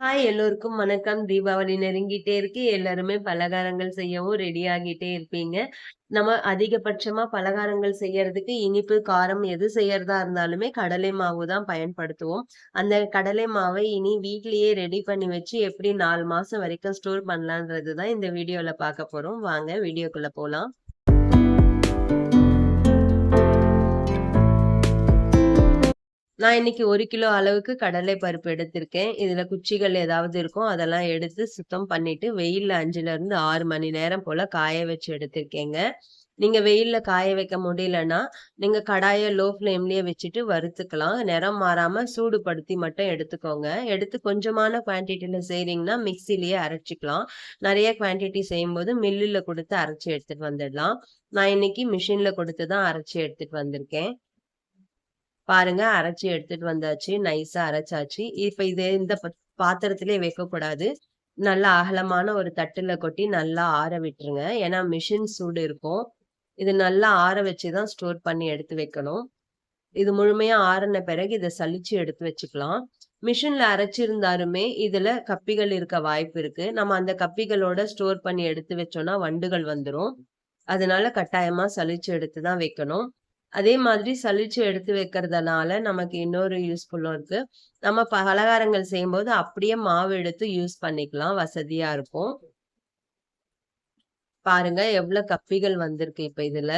Hi எல்லோருக்கும் வணக்கம். தீபாவளி நெருங்கிட்டே இருக்கு. எல்லாருமே பலகாரங்கள் செய்யவும் ரெடி ஆகிட்டே இருப்பீங்க. நம்ம அதிகபட்சமா பலகாரங்கள் செய்யறதுக்கு இனிப்பு, காரம் எது செய்யறதா இருந்தாலுமே கடலை மாவு தான் பயன்படுத்துவோம். அந்த கடலை மாவை இனி வீட்லயே ரெடி பண்ணி வச்சு எப்படி நாலு மாசம் வரைக்கும் ஸ்டோர் பண்ணலான்றது தான் இந்த வீடியோல பார்க்க போறோம். வாங்க வீடியோக்குள்ள போலாம். நான் இன்னைக்கு ஒரு கிலோ அளவுக்கு கடலை பருப்பு எடுத்திருக்கேன். இதுல குச்சிகள் ஏதாவது இருக்கும். அதெல்லாம் எடுத்து சுத்தம் பண்ணிட்டு, வெயில்ல 5லருந்து 6 மணி நேரம் போல காய வச்சு எடுத்திருக்கேங்க. நீங்க வெயில்ல காய வைக்க முடியலன்னா, நீங்க கடாய லோ ஃப்ளேம்லயே வச்சுட்டு வறுத்துக்கலாம். நிறம் மாறாம சூடுபடுத்தி மட்டும் எடுத்துக்கோங்க. எடுத்து கொஞ்சமான குவான்டிட்டில செய்றீங்கன்னா, மிக்சிலேயே அரைச்சிக்கலாம் நிறைய குவான்டிட்டி செய்யும்போது மில்லுல கொடுத்து அரைச்சி எடுத்துட்டு வந்துடலாம். நான் இன்னைக்கு மிஷின்ல கொடுத்து தான் அரைச்சி எடுத்துட்டு வந்திருக்கேன். பாருங்க அரைச்சி எடுத்துட்டு வந்தாச்சு. நைஸா அரைச்சாச்சு. இப்ப இது இந்த பாத்திரத்திலே வைக்கக்கூடாது. நல்லா அகலமான ஒரு தட்டுல கொட்டி நல்லா ஆற விட்டுருங்க. ஏன்னா மிஷின் சூடு இருக்கும். இது நல்லா ஆற வச்சு தான் ஸ்டோர் பண்ணி எடுத்து வைக்கணும். இது முழுமையா ஆறின பிறகு இதை சலிச்சு எடுத்து வச்சுக்கலாம். மிஷின்ல அரைச்சிருந்தாலுமே இதுல கப்பிகள் இருக்க வாய்ப்பு இருக்கு. நம்ம அந்த கப்பிகளோட ஸ்டோர் பண்ணி எடுத்து வச்சோம்னா வண்டுகள் வந்துடும் அதனால கட்டாயமா சலிச்சு எடுத்து தான் வைக்கணும். அதே மாதிரி சலிச்சு எடுத்து வைக்கிறதுனால நமக்கு இன்னொரு யூஸ்ஃபுல்லும் இருக்கு. நம்ம பலகாரங்கள் செய்யும்போது அப்படியே மாவு எடுத்து யூஸ் பண்ணிக்கலாம். வசதியா இருக்கும். பாருங்க எவ்வளவு கப்பிகள் வந்திருக்கு இப்ப இதுல.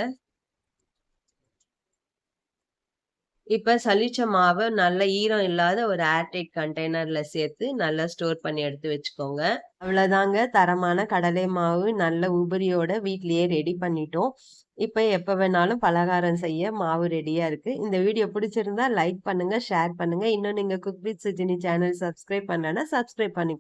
இப்ப சலிச்ச மாவை நல்ல ஈரம் இல்லாத ஒரு ஏர்டைட் கண்டெய்னர்ல சேர்த்து நல்லா ஸ்டோர் பண்ணி எடுத்து வச்சுக்கோங்க. அவ்வளோதாங்க தரமான கடலை மாவு நல்ல உபரியோட வீட்லயே ரெடி பண்ணிட்டோம். இப்ப எப்ப வேணாலும் பலகாரம் செய்ய மாவு ரெடியா இருக்கு. இந்த வீடியோ பிடிச்சிருந்தா லைக் பண்ணுங்க, ஷேர் பண்ணுங்க. இன்னும் நீங்க cook with Sujini channel subscribe பண்ணலன்னா சப்ஸ்கிரைப் பண்ணி